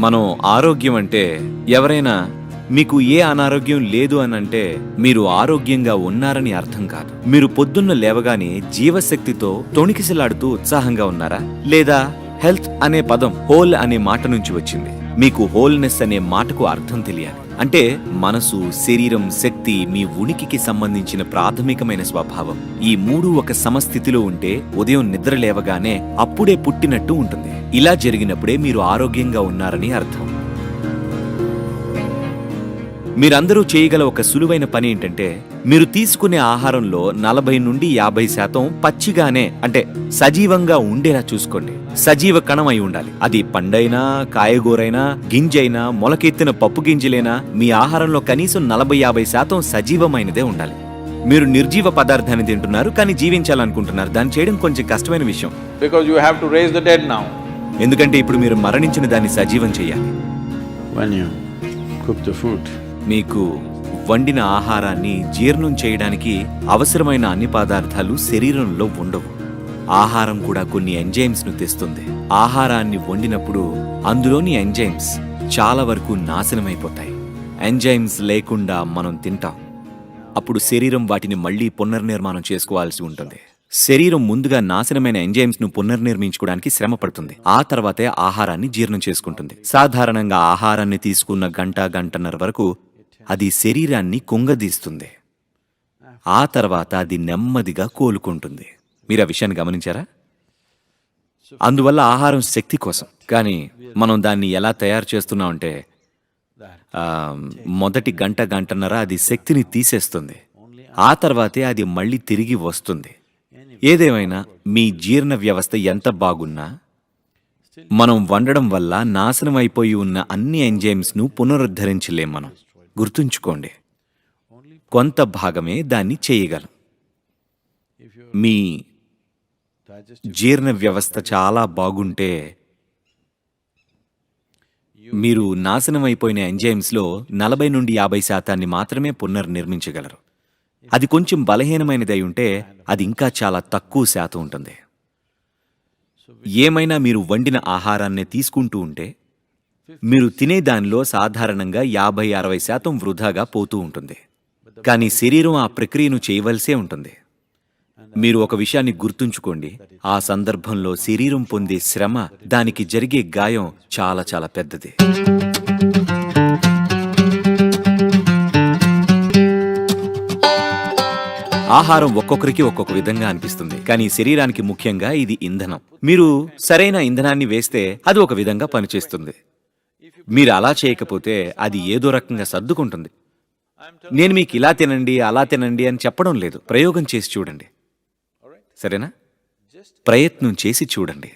మనం ఆరోగ్యం అంటే ఎవరైనా మీకు ఏ అనారోగ్యం లేదు అని అంటే మీరు ఆరోగ్యంగా ఉన్నారని అర్థం కాదు. మీరు పొద్దున్న లేవగానే జీవశక్తితో తొణికిసలాడుతూ ఉత్సాహంగా ఉన్నారా? లేదా హెల్త్ అనే పదం హోల్ అనే మాట నుంచి వచ్చింది. మీకు హోల్నెస్ అనే మాటకు అర్థం తెలియాలి. అంటే మనసు శరీరం శక్తి మీ ఉనికికి సంబంధించిన ప్రాథమికమైన స్వభావం. ఈ మూడు ఒక సమస్థితిలో ఉంటే ఉదయం నిద్ర లేవగానే అప్పుడే పుట్టినట్టు ఉంటుంది. ఇలా జరిగినప్పుడే మీరు ఆరోగ్యంగా ఉన్నారని అర్థం. మీరందరూ చేయగల ఒక సులువైన పని ఏంటంటే మీరు తీసుకునే ఆహారంలో నలభై నుండి యాభై శాతం పచ్చిగానే అంటే సజీవంగా ఉండేలా చూసుకోండి. సజీవ కణం అయి ఉండాలి. అది పండైనా కాయగూరైనా గింజైనా మొలకెత్తిన పప్పు గింజలైనా మీ ఆహారంలో కనీసం నలభై యాభై శాతం సజీవమైనదే ఉండాలి. మీరు నిర్జీవ పదార్థాన్ని తింటున్నారు కానీ జీవించాలనుకుంటున్నారు. దాన్ని చేయడం కొంచెం కష్టమైన విషయం. Because you have to raise the dead now. ఎందుకంటే ఇప్పుడు మీరు మరణించిన దాన్ని సజీవం చేయాలి. When you cook the food, మీకు వండిన ఆహారాన్ని జీర్ణం చేయడానికి అవసరమైన అన్ని పదార్థాలు శరీరంలో ఉండవు. ఆహారం కూడా కొన్ని ఎంజైమ్స్ను తెస్తుంది. ఆహారాన్ని వండినప్పుడు అందులోని ఎంజైమ్స్ చాలా వరకు నాశనమైపోతాయి. ఎంజైమ్స్ లేకుండా మనం తింటాం. అప్పుడు శరీరం వాటిని మళ్ళీ పునర్నిర్మాణం చేసుకోవాల్సి ఉంటుంది. శరీరం ముందుగా నాశనమైన ఎంజైమ్స్ను పునర్నిర్మించుకోవడానికి శ్రమ పడుతుంది ఆ తర్వాతే ఆహారాన్ని జీర్ణం చేసుకుంటుంది. సాధారణంగా ఆహారాన్ని తీసుకున్న గంట గంటన్నర వరకు అది శరీరాన్ని కుంగదీస్తుంది. ఆ తర్వాత అది నెమ్మదిగా కోలుకుంటుంది. మీరు ఆ విషయాన్ని గమనించారా? అందువల్ల ఆహారం శక్తి కోసం. కానీ మనం దాన్ని ఎలా తయారు చేస్తున్నామంటే మొదటి గంట గంటన్నర అది శక్తిని తీసేస్తుంది. ఆ తర్వాతే అది మళ్ళీ తిరిగి వస్తుంది. ఏదేమైనా మీ జీర్ణ వ్యవస్థ ఎంత బాగున్నా మనం వండడం వల్ల నాశనం అయిపోయి ఉన్న అన్ని ఎంజైమ్స్ను పునరుద్ధరించలేం మనం. గుర్తుంచుకోండి. కొంత భాగమే దాన్ని చేయగలం. మీ జీర్ణ వ్యవస్థ చాలా బాగుంటే మీరు నాశనం అయిపోయిన ఎంజైమ్స్లో నలభై నుండి యాభై శాతాన్ని మాత్రమే పునర్నిర్మించగలరు. అది కొంచెం బలహీనమైనదై ఉంటే అది ఇంకా చాలా తక్కువ శాతం ఉంటుంది. ఏమైనా మీరు వండిన ఆహారాన్ని తీసుకుంటూ ఉంటే మీరు తినే దానిలో సాధారణంగా యాభై అరవై శాతం వృధాగా పోతూ ఉంటుంది. కానీ శరీరం ఆ ప్రక్రియను చేయవలసే ఉంటుంది. మీరు ఒక విషయాన్ని గుర్తుంచుకోండి. ఆ సందర్భంలో శరీరం పొందే శ్రమ దానికి జరిగే గాయం చాలా చాలా పెద్దది. ఆహారం ఒక్కొక్కరికి ఒక్కొక్క విధంగా అనిపిస్తుంది. కానీ శరీరానికి ముఖ్యంగా ఇది ఇంధనం. మీరు సరైన ఇంధనాన్ని వేస్తే అది ఒక విధంగా పనిచేస్తుంది. మీరు అలా చేయకపోతే అది ఏదో రకంగా సర్దుకుంటుంది. నేను మీకు ఇలా తినండి అలా తినండి అని చెప్పడం లేదు. ప్రయోగం చేసి చూడండి. సరేనా? ప్రయత్నం చేసి చూడండి.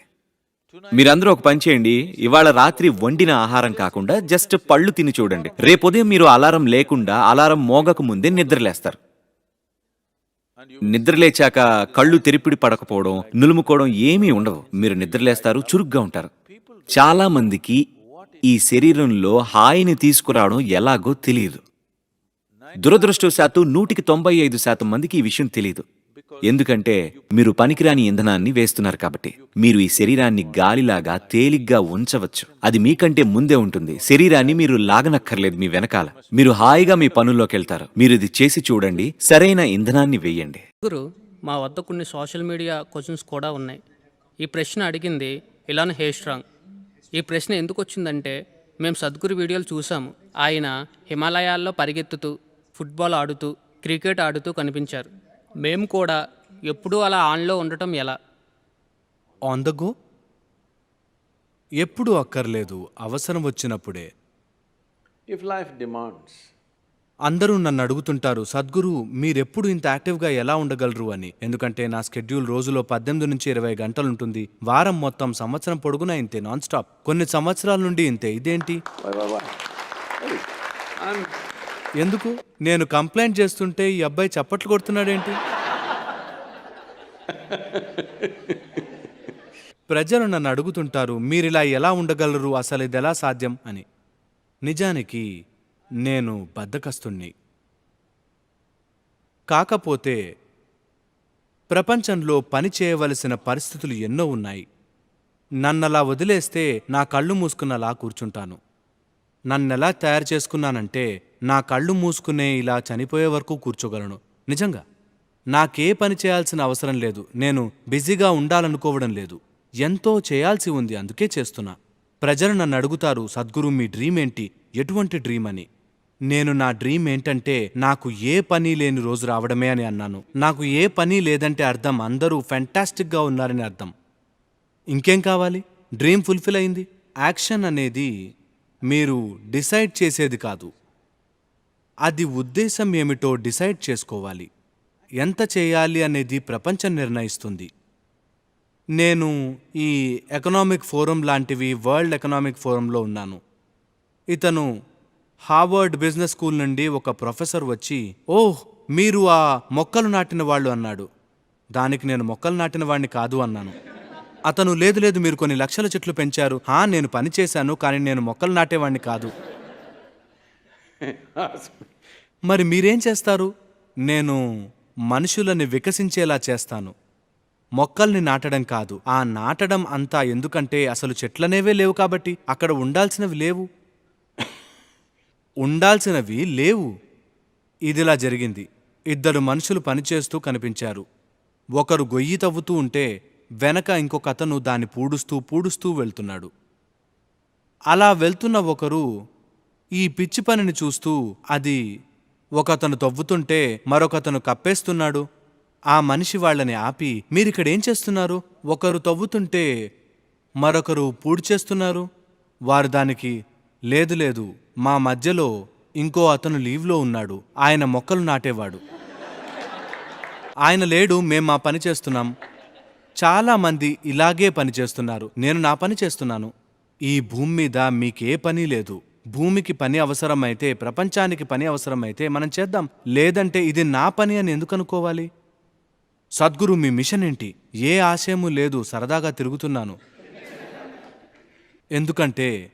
మీరందరూ ఒక పని చేయండి. ఇవాళ రాత్రి వండిన ఆహారం కాకుండా జస్ట్ పళ్ళు తిని చూడండి. రేపు ఉదయం మీరు అలారం లేకుండా అలారం మోగక ముందే నిద్రలేస్తారు. నిద్రలేచాక కళ్ళు తెరిపిడి పడకపోవడం నులుముకోవడం ఏమీ ఉండవు. మీరు నిద్రలేస్తారు చురుగ్గా ఉంటారు. చాలా మందికి ఈ శరీరంలో హాయిని తీసుకురావడం ఎలాగో తెలియదు. దురదృష్టవశాత్తు నూటికి తొంభై ఐదు శాతం మందికి ఈ విషయం తెలియదు. ఎందుకంటే మీరు పనికిరాని ఇంధనాన్ని వేస్తున్నారు కాబట్టి. మీరు ఈ శరీరాన్ని గాలిలాగా తేలిగ్గా ఉంచవచ్చు. అది మీకంటే ముందే ఉంటుంది. శరీరాన్ని మీరు లాగనక్కర్లేదు మీ వెనకాల. మీరు హాయిగా మీ పనుల్లోకి వెళ్తారు. మీరు ఇది చేసి చూడండి. సరైన ఇంధనాన్ని వేయండి. గురు మా వద్ద కొన్ని సోషల్ మీడియా క్వశ్చన్స్ కూడా ఉన్నాయి. ఈ ప్రశ్న అడిగింది ఇలాన్ హేస్ట్రాంగ్. ఈ ప్రశ్న ఎందుకు వచ్చిందంటే మేము సద్గురు వీడియోలు చూసాము. ఆయన హిమాలయాల్లో పరిగెత్తుతూ ఫుట్బాల్ ఆడుతూ క్రికెట్ ఆడుతూ కనిపించారు. మేము కూడా ఎప్పుడూ అలా ఆన్లో ఉండటం ఎలా? ఆన్ ద గో ఎప్పుడు అక్కర్లేదు. అవసరం వచ్చినప్పుడే. If life demands, అందరూ నన్ను అడుగుతుంటారు సద్గురు మీరెప్పుడు ఇంత యాక్టివ్గా ఎలా ఉండగలరు? అని. ఎందుకంటే నా స్కెడ్యూల్ రోజులో పద్దెనిమిది నుంచి ఇరవై గంటలుంటుంది. వారం మొత్తం సంవత్సరం పొడుగునా ఇంతే నాన్ స్టాప్. కొన్ని సంవత్సరాల నుండి ఇంతే. ఇదేంటి? ఎందుకు? నేను కంప్లైంట్ చేస్తుంటే ఈ అబ్బాయి చప్పట్లు కొడుతున్నాడేంటి? ప్రజలు నన్ను అడుగుతుంటారు మీరిలా ఎలా ఉండగలరు? అసలు ఇది ఎలా సాధ్యం? అని. నిజానికి నేను బద్దకస్తుణ్ణి కాకపోతే ప్రపంచంలో పని చేయవలసిన పరిస్థితులు ఎన్నో ఉన్నాయి. నన్నలా వదిలేస్తే నా కళ్ళు మూసుకున్నలా కూర్చుంటాను. నన్నెలా తయారు చేసుకున్నానంటే నా కళ్ళు మూసుకునే ఇలా చనిపోయే వరకు కూర్చోగలను. నిజంగా? నాకే పని చేయాల్సిన అవసరం లేదు. నేను బిజీగా ఉండాలనుకోవడం లేదు. ఎంతో చేయాల్సి ఉంది అందుకే చేస్తున్నా. ప్రజలు నన్ను అడుగుతారు సద్గురు మీ డ్రీమ్ ఏంటి? ఎటువంటి డ్రీమ్ అని. నేను నా డ్రీమ్ ఏంటంటే నాకు ఏ పని లేని రోజు రావడమే అని అన్నాను. నాకు ఏ పని లేదంటే అర్థం అందరూ ఫెంటాస్టిక్గా ఉన్నారని అర్థం. ఇంకేం కావాలి? డ్రీమ్ ఫుల్ఫిల్ అయింది. యాక్షన్ అనేది మీరు డిసైడ్ చేసేది కాదు. అది ఉద్దేశం ఏమిటో డిసైడ్ చేసుకోవాలి. ఎంత చేయాలి అనేది ప్రపంచం నిర్ణయిస్తుంది. నేను ఈ ఎకనామిక్ ఫోరం లాంటివి వరల్డ్ ఎకనామిక్ ఫోరంలో ఉన్నాను. ఇతను హార్వర్డ్ బిజినెస్ స్కూల్ నుండి ఒక ప్రొఫెసర్ వచ్చి ఓహ్ మీరు ఆ మొక్కలు నాటిన వాళ్ళు అన్నాడు. దానికి నేను మొక్కలు నాటిన వాడిని కాదు అన్నాను. అతను లేదు లేదు మీరు కొన్ని లక్షల చెట్లు పెంచారు. హా నేను పని చేశాను కానీ నేను మొక్కలు నాటేవాడిని కాదు. మరి మీరేం చేస్తారు? నేను మనుషులని వికసించేలా చేస్తాను. మొక్కల్ని నాటడం కాదు. ఆ నాటడం అంతా ఎందుకంటే అసలు చెట్లనేవే లేవు కాబట్టి. అక్కడ ఉండాల్సినవి లేవు. ఉండాల్సినవి లేవు. ఇదిలా జరిగింది. ఇద్దరు మనుషులు పనిచేస్తూ కనిపించారు. ఒకరు గొయ్యి తవ్వుతూ ఉంటే వెనక ఇంకొక అతను దాన్ని పూడుస్తూ పూడుస్తూ వెళ్తున్నాడు. అలా వెళ్తున్న ఒకరు ఈ పిచ్చి పనిని చూస్తూ అది ఒకతను తవ్వుతుంటే మరొకతను కప్పేస్తున్నాడు. ఆ మనిషి వాళ్ళని ఆపి మీరిక్కడేం చేస్తున్నారు? ఒకరు తవ్వుతుంటే మరొకరు పూడి చేస్తున్నారు వారు దానికి లేదు లేదు. మా మధ్యలో ఇంకో అతను లీవ్లో ఉన్నాడు. ఆయన మొక్కలు నాటేవాడు. ఆయన లేడు మేం మా పని చేస్తున్నాం. చాలామంది ఇలాగే పని చేస్తున్నారు. నేను నా పని చేస్తున్నాను. ఈ భూమి మీద మీకే పని లేదు. భూమికి పని అవసరమైతే ప్రపంచానికి పని అవసరమైతే మనం చేద్దాం. లేదంటే ఇది నా పని అని ఎందుకు అనుకోవాలి? సద్గురు మీ మిషన్ ఏంటి? ఏ ఆశయము లేదు. సరదాగా తిరుగుతున్నాను. ఎందుకంటే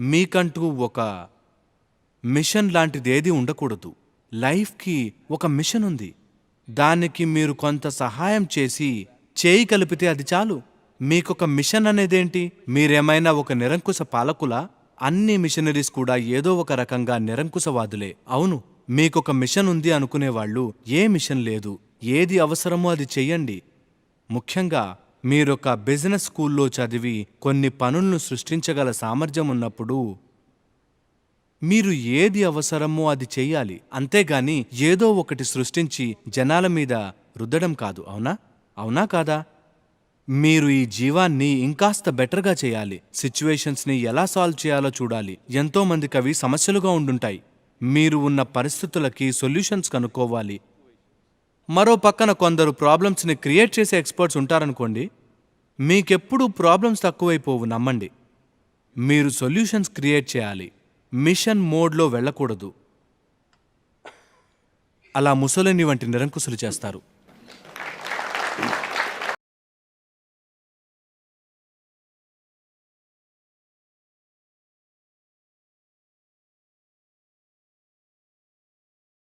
మీకంటూ ఒక మిషన్ లాంటిదేది ఉండకూడదు. లైఫ్కి ఒక మిషన్ ఉంది. దానికి మీరు కొంత సహాయం చేసి చేయి కలిపితే అది చాలు. మీకొక మిషన్ అనేదేంటి? మీరేమైనా ఒక నిరంకుశ పాలకులా? అన్ని మిషనరీస్ కూడా ఏదో ఒక రకంగా నిరంకుశవాదులే. అవును మీకొక మిషన్ ఉంది అనుకునేవాళ్ళు ఏ మిషన్ లేదు. ఏది అవసరమో అది చెయ్యండి. ముఖ్యంగా మీరొక బిజినెస్ స్కూల్లో చదివి కొన్ని పనులను సృష్టించగల సామర్థ్యం ఉన్నప్పుడు మీరు ఏది అవసరమో అది చెయ్యాలి. అంతేగాని ఏదో ఒకటి సృష్టించి జనాల మీద రుద్దడం కాదు. అవునా? అవునా కాదా? మీరు ఈ జీవాన్ని ఇంకాస్త బెటర్గా చేయాలి. సిచ్యువేషన్స్ని ఎలా సాల్వ్ చేయాలో చూడాలి. ఎంతోమందికి అవి సమస్యలుగా ఉండుంటాయి. మీరు ఉన్న పరిస్థితులకి సొల్యూషన్స్ కనుక్కోవాలి. మరో పక్కన కొందరు ప్రాబ్లమ్స్ని క్రియేట్ చేసే ఎక్స్పర్ట్స్ ఉంటారనుకోండి మీకెప్పుడు ప్రాబ్లమ్స్ తక్కువైపోవు నమ్మండి. మీరు సొల్యూషన్స్ క్రియేట్ చేయాలి. మిషన్ మోడ్లో వెళ్ళకూడదు. అలా ముసలిని వంటి నిరంకుశులు చేస్తారు.